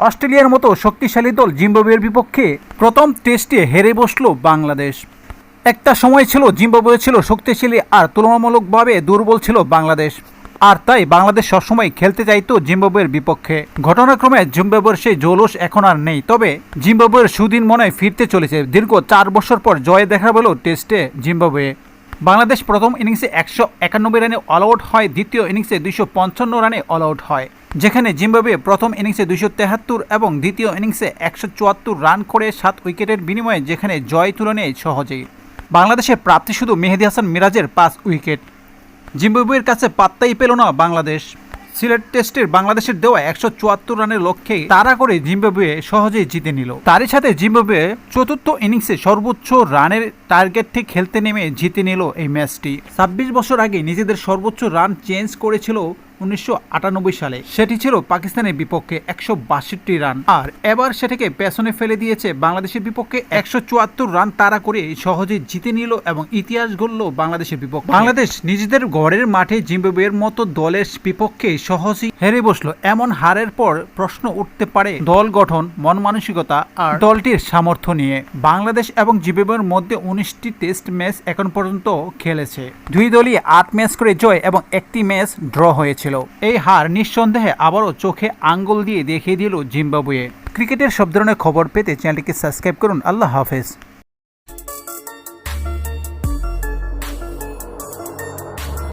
অস্ট্রেলিয়ার মতো শক্তিশালী দল জিম্বাবুয়ের বিপক্ষে প্রথম টেস্টে হেরে বসল বাংলাদেশ। একটা সময় ছিল জিম্বাবুয়ে ছিল শক্তিশালী আর তুলনামূলকভাবে দুর্বল ছিল বাংলাদেশ। আর তাই বাংলাদেশ সবসময় খেলতে চাইতো জিম্বাবুয়ের বিপক্ষে। ঘটনাক্রমে জিম্বাবুয়ের সেই জৌলস এখন আর নেই। তবে জিম্বাবুয়ের সুদিন মনে ফিরতে চলেছে। দীর্ঘ চার বছর পর জয় দেখা পেল টেস্টে জিম্বাবুয়ে। বাংলাদেশ প্রথম ইনিংসে একশো একানব্বই রানে অল আউট হয়, দ্বিতীয় ইনিংসে দুইশো পঞ্চান্ন রানে অল আউট হয়। যেখানে জিম্বাবুয়ে প্রথম ইনিংসে দুইশো তেহাত্তর এবং দ্বিতীয় ইনিংসে একশো চুয়াত্তর রান করে সাত উইকেটের বিনিময়ে যেখানে জয় তুলে নেয় সহজেই। বাংলাদেশের প্রাপ্তি শুধু মেহেদি হাসান মিরাজের পাঁচ উইকেট। জিম্বাবুয়ের কাছে পাত্তাই পেল না বাংলাদেশ। সিলেট টেস্টের বাংলাদেশের দেওয়া একশো চুয়াত্তর রানের লক্ষ্যে তারা করে জিম্বাবুয়ে সহজেই জিতে নিল। তারই সাথে জিম্বাবুয়ে চতুর্থ ইনিংসে সর্বোচ্চ রানের টার্গেটটি খেলতে নেমে জিতে নিল এই ম্যাচটি। ছাব্বিশ বছর আগে নিজেদের সর্বোচ্চ রান চেঞ্জ করেছিল উনিশশো আটানব্বই সালে সেটি ছিল পাকিস্তানের বিপক্ষে একশো বাষট্টি রান। আর এবার সেটাকে পেছনে ফেলে দিয়েছে বাংলাদেশের বিপক্ষে একশো চুয়াত্তর রান তাড়া করে সহজে জিতে নিল এবং ইতিহাস গড়ল বাংলাদেশের বিপক্ষে। বাংলাদেশ নিজেদের ঘরের মাঠে জিম্বাবুয়ের মতো দলের বিপক্ষে সহজেই হেরে বসল। এমন হারের পর প্রশ্ন উঠতে পারে দল গঠন, মন মানসিকতা আর দলটির সামর্থ্য নিয়ে। বাংলাদেশ এবং জিম্বাবুয়ের মধ্যে উনিশটি টেস্ট ম্যাচ এখন পর্যন্ত খেলেছে। দুই দলই আট ম্যাচ করে জয় এবং একটি ম্যাচ ড্র হয়েছিল এই হার নিঃসন্দেহে আবারও চোখে আঙ্গুল দিয়ে দেখিয়ে দিল জিম্বাবুয়ে। ক্রিকেটের সব ধরনের খবর পেতে চ্যানেলটিকে সাবস্ক্রাইব করুন। আল্লাহ হাফেজ।